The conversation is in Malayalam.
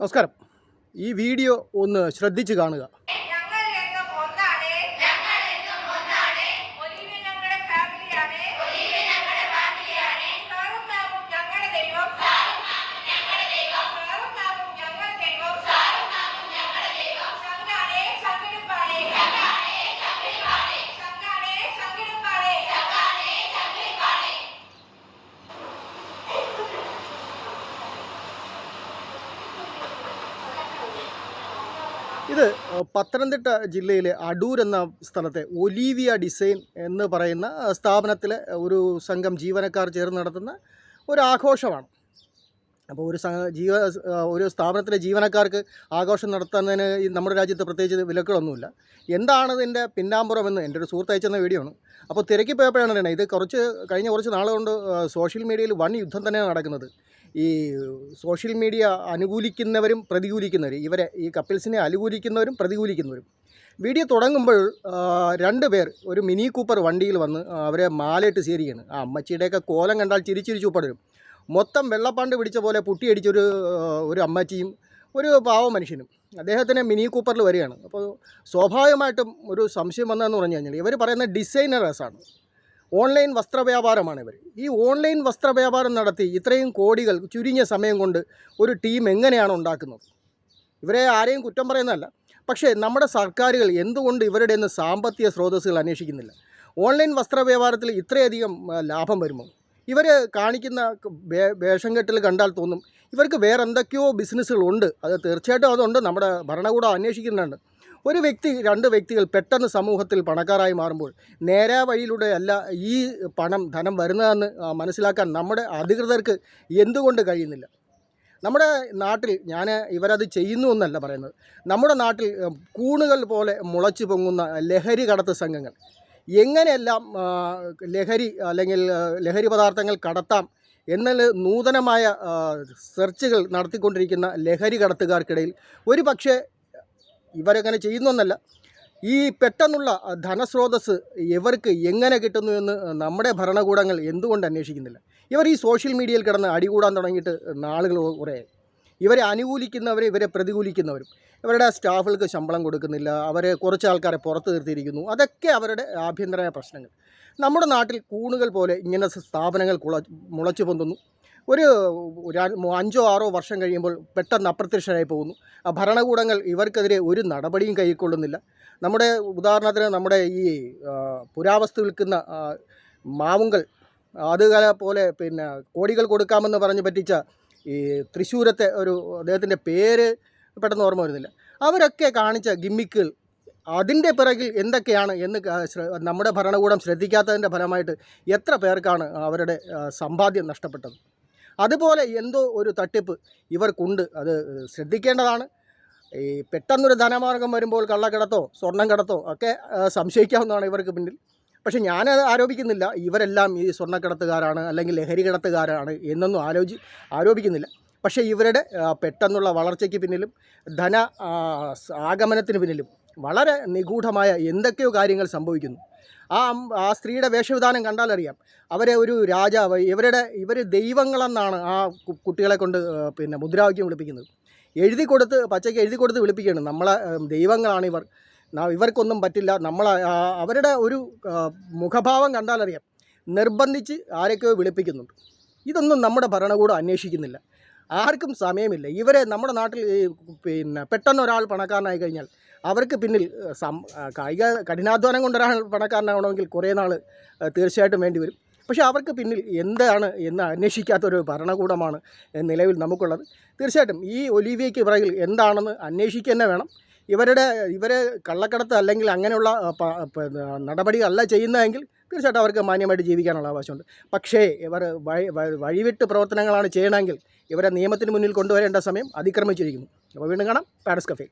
നമസ്കാരം. ഈ വീഡിയോ ഒന്ന് ശ്രദ്ധിച്ച് കാണുക. ഇത് പത്തനംതിട്ട ജില്ലയിലെ അടൂർ എന്ന സ്ഥലത്തെ ഒലീവിയ ഡിസൈൻ എന്ന് പറയുന്ന സ്ഥാപനത്തിലെ ഒരു സംഘം ജീവനക്കാർ ചേർന്ന് നടത്തുന്ന ഒരു ആഘോഷമാണ് അപ്പോൾ ഒരു ജീവ ഒരു സ്ഥാപനത്തിലെ ജീവനക്കാർക്ക് ആഘോഷം നടത്തുന്നതിന് നമ്മുടെ രാജ്യത്ത് പ്രത്യേകിച്ച് വിലക്കുകളൊന്നുമില്ല. എന്താണ് ഇതിന്റെ പിന്നാമ്പുറമെന്ന് എന്റെ ഒരു സുഹൃത്ത് അയച്ചെന്ന വീഡിയോ ആണ് അപ്പോൾ തിരക്കി പോയപ്പോഴാണ് ഇത് കുറച്ച് കഴിഞ്ഞ കുറച്ച് നാളുകൊണ്ട് സോഷ്യൽ മീഡിയയിൽ വൺ യുദ്ധം തന്നെയാണ് നടക്കുന്നത്. ഈ സോഷ്യൽ മീഡിയ അനുകൂലിക്കുന്നവരും പ്രതികൂലിക്കുന്നവരും ഇവരെ ഈ കപ്പിൾസിനെ അനുകൂലിക്കുന്നവരും പ്രതികൂലിക്കുന്നവരും. വീഡിയോ തുടങ്ങുമ്പോൾ രണ്ട് പേർ ഒരു മിനി കൂപ്പർ വണ്ടിയിൽ വന്ന് അവരെ മാലയിട്ട് സ്വീകരിക്കുകയാണ് ആ അമ്മച്ചിയുടെയൊക്കെ കോലം കണ്ടാൽ ചിരിച്ചിരിച്ചു പടരും. മൊത്തം വെള്ളപ്പാണ്ട് പിടിച്ച പോലെ പുട്ടിയടിച്ചൊരു ഒരു അമ്മച്ചിയും ഒരു പാവ മനുഷ്യനും. അദ്ദേഹത്തിന് മിനി കൂപ്പറിൽ വരികയാണ്. അപ്പോൾ സ്വാഭാവികമായിട്ടും ഒരു സംശയം വന്നതെന്ന് പറഞ്ഞു കഴിഞ്ഞാൽ ഇവർ പറയുന്ന ഡിസൈനേഴ്സാണ് ഓൺലൈൻ വസ്ത്രവ്യാപാരമാണ് ഇവർ ഈ ഓൺലൈൻ വസ്ത്രവ്യാപാരം നടത്തി ഇത്രയും കോടികൾ ചുരുങ്ങിയ സമയം കൊണ്ട് ഒരു ടീം എങ്ങനെയാണ് ഉണ്ടാക്കുന്നത്? ഇവരെ ആരെയും കുറ്റം പറയുന്നതല്ല. പക്ഷേ നമ്മുടെ സർക്കാരുകൾ എന്തുകൊണ്ട് ഇവരുടെ നിന്ന് സാമ്പത്തിക സ്രോതസ്സുകൾ അന്വേഷിക്കുന്നില്ല? ഓൺലൈൻ വസ്ത്രവ്യാപാരത്തിൽ ഇത്രയധികം ലാഭം വരുമോ? ഇവർ കാണിക്കുന്ന വേഷം കെട്ടിൽ കണ്ടാൽ തോന്നും ഇവർക്ക് വേറെ എന്തൊക്കെയോ ബിസിനസ്സുകളുണ്ട് അത് തീർച്ചയായിട്ടും അതുണ്ട്. നമ്മുടെ ഭരണകൂടം അന്വേഷിക്കുന്നുണ്ട്. ഒരു വ്യക്തി രണ്ട് വ്യക്തികൾ പെട്ടെന്ന് സമൂഹത്തിൽ പണക്കാരായി മാറുമ്പോൾ നേരാ വഴിയിലൂടെ അല്ല ഈ പണം ധനം വരുന്നതെന്ന് മനസ്സിലാക്കാൻ നമ്മുടെ അധികൃതർക്ക് എന്തുകൊണ്ട് കഴിയുന്നില്ല? നമ്മുടെ നാട്ടിൽ ഞാൻ ഇവരത് ചെയ്യുന്നു എന്നല്ല പറയുന്നത്. നമ്മുടെ നാട്ടിൽ കൂണുകൾ പോലെ മുളച്ചു പൊങ്ങുന്ന ലഹരി കടത്ത് സംഘങ്ങൾ. എങ്ങനെയെല്ലാം ലഹരി അല്ലെങ്കിൽ ലഹരി പദാർത്ഥങ്ങൾ കടത്താം എന്നാൽ നൂതനമായ സെർച്ചുകൾ നടത്തിക്കൊണ്ടിരിക്കുന്ന ലഹരി കടത്തുകാർക്കിടയിൽ ഒരു പക്ഷേ ഇവരങ്ങനെ ചെയ്യുന്നൊന്നല്ല. ഈ പെട്ടെന്നുള്ള ധനസ്രോതസ് ഇവർക്ക് എങ്ങനെ കിട്ടുന്നു എന്ന് നമ്മുടെ ഭരണകൂടങ്ങൾ എന്തുകൊണ്ട് അന്വേഷിക്കുന്നില്ല? ഇവർ ഈ സോഷ്യൽ മീഡിയയിൽ കിടന്ന് അടികൂടാൻ തുടങ്ങിയിട്ട് നാളുകൾ കുറേ ഇവരെ അനുകൂലിക്കുന്നവരെ ഇവരെ പ്രതികൂലിക്കുന്നവരും ഇവരുടെ സ്റ്റാഫുകൾക്ക് ശമ്പളം കൊടുക്കുന്നില്ല അവരെ കുറച്ച് ആൾക്കാരെ പുറത്ത് നിർത്തിയിരിക്കുന്നു. അതൊക്കെ അവരുടെ ആഭ്യന്തര പ്രശ്നങ്ങൾ. നമ്മുടെ നാട്ടിൽ കൂണുകൾ പോലെ ഇങ്ങനെ സ്ഥാപനങ്ങൾ കുള മുളച്ചു പൊന്തുന്നു. ഒരു അഞ്ചോ ആറോ വർഷം കഴിയുമ്പോൾ പെട്ടെന്ന് അപ്രത്യക്ഷരായി പോകുന്നു. ആ ഭരണകൂടങ്ങൾ ഇവർക്കെതിരെ ഒരു നടപടിയും കൈക്കൊള്ളുന്നില്ല. നമ്മുടെ ഉദാഹരണത്തിന് നമ്മുടെ ഈ പുരാവസ്തു വിൽക്കുന്ന മാവുങ്കൽ അതുപോലെ പോലെ പിന്നെ കോടികൾ കൊടുക്കാമെന്ന് പറഞ്ഞ് പറ്റിച്ച ഈ തൃശ്ശൂരത്തെ ഒരു അദ്ദേഹത്തിന്റെ പേര് പെട്ടെന്ന് ഓർമ്മ വരുന്നില്ല. അവരൊക്കെ കാണിച്ച ഗിമ്മിക്കുകൾ അതിന്റെ പിറകിൽ എന്തൊക്കെയാണ് എന്ന് നമ്മുടെ ഭരണകൂടം ശ്രദ്ധിക്കാത്തതിന്റെ ഫലമായിട്ട് എത്ര പേർക്കാണ് അവരുടെ സമ്പാദ്യം നഷ്ടപ്പെട്ടത്? അതുപോലെ എന്തോ ഒരു തട്ടിപ്പ് ഇവർക്കുണ്ട്. അത് ശ്രദ്ധിക്കേണ്ടതാണ്. ഈ പെട്ടെന്നൊരു ധനമാർഗം വരുമ്പോൾ കള്ളക്കടത്തോ സ്വർണം കടത്തോ ഒക്കെ സംശയിക്കാവുന്നതാണ് ഇവർക്ക് പിന്നിൽ. പക്ഷേ ഞാനത് ആരോപിക്കുന്നില്ല. ഇവരെല്ലാം ഈ സ്വർണക്കടത്തുകാരാണ് അല്ലെങ്കിൽ ലഹരി കടത്തുകാരാണ് എന്നൊന്നും ആലോചി ആരോപിക്കുന്നില്ല. പക്ഷേ ഇവരുടെ പെട്ടെന്നുള്ള വളർച്ചയ്ക്ക് പിന്നിലും ധന ആഗമനത്തിന് പിന്നിലും വളരെ നിഗൂഢമായ എന്തൊക്കെയോ കാര്യങ്ങൾ സംഭവിക്കുന്നു. ആ ആ സ്ത്രീയുടെ വേഷവിധാനം കണ്ടാലറിയാം അവരെ ഒരു രാജാവ് ഇവരുടെ ഇവർ ദൈവങ്ങളെന്നാണ് ആ കുട്ടികളെ കൊണ്ട് പിന്നെ മുദ്രാവാക്യം വിളിപ്പിക്കുന്നത്. എഴുതി കൊടുത്ത് പച്ചയ്ക്ക് എഴുതി കൊടുത്ത് വിളിപ്പിക്കുകയാണ്. നമ്മളെ ദൈവങ്ങളാണ് ഇവർ. ഇവർക്കൊന്നും പറ്റില്ല. നമ്മൾ അവരുടെ ഒരു മുഖഭാവം കണ്ടാലറിയാം നിർബന്ധിച്ച് ആരൊക്കെയോ വിളിപ്പിക്കുന്നുണ്ട്. ഇതൊന്നും നമ്മുടെ ഭരണകൂടം അന്വേഷിക്കുന്നില്ല. ആർക്കും സമയമില്ല. ഇവരെ നമ്മുടെ നാട്ടിൽ പിന്നെ പെട്ടെന്ന് ഒരാൾ പണക്കാരനായി കഴിഞ്ഞാൽ അവർക്ക് പിന്നിൽ സം കായിക കഠിനാധ്വാനം കൊണ്ട് ഒരാൾ പണക്കാരനാവണമെങ്കിൽ കുറേ നാൾ തീർച്ചയായിട്ടും വേണ്ടി വരും. പക്ഷേ അവർക്ക് പിന്നിൽ എന്താണ് എന്ന് അന്വേഷിക്കാത്തൊരു ഭരണകൂടമാണ് നിലവിൽ നമുക്കുള്ളത്. തീർച്ചയായിട്ടും ഈ ഒലിവിയയ്ക്ക് പിറകിൽ എന്താണെന്ന് അന്വേഷിക്കുക തന്നെ വേണം. ഇവരുടെ ഇവരെ കള്ളക്കടത്ത് അല്ലെങ്കിൽ അങ്ങനെയുള്ള നടപടികളല്ല ചെയ്യുന്നതെങ്കിൽ തീർച്ചയായിട്ടും അവർക്ക് മാന്യമായിട്ട് ജീവിക്കാനുള്ള അവകാശമുണ്ട്. പക്ഷേ ഇവർ വഴി വഴി- വഴിവിട്ട് പ്രവർത്തനങ്ങളാണ് ചെയ്യണമെങ്കിൽ ഇവരെ നിയമത്തിന് മുന്നിൽ കൊണ്ടുവരേണ്ട സമയം അതിക്രമിച്ചിരിക്കുന്നു. അപ്പോൾ വീണ്ടും കാണാം. പാരസ് കഫേ.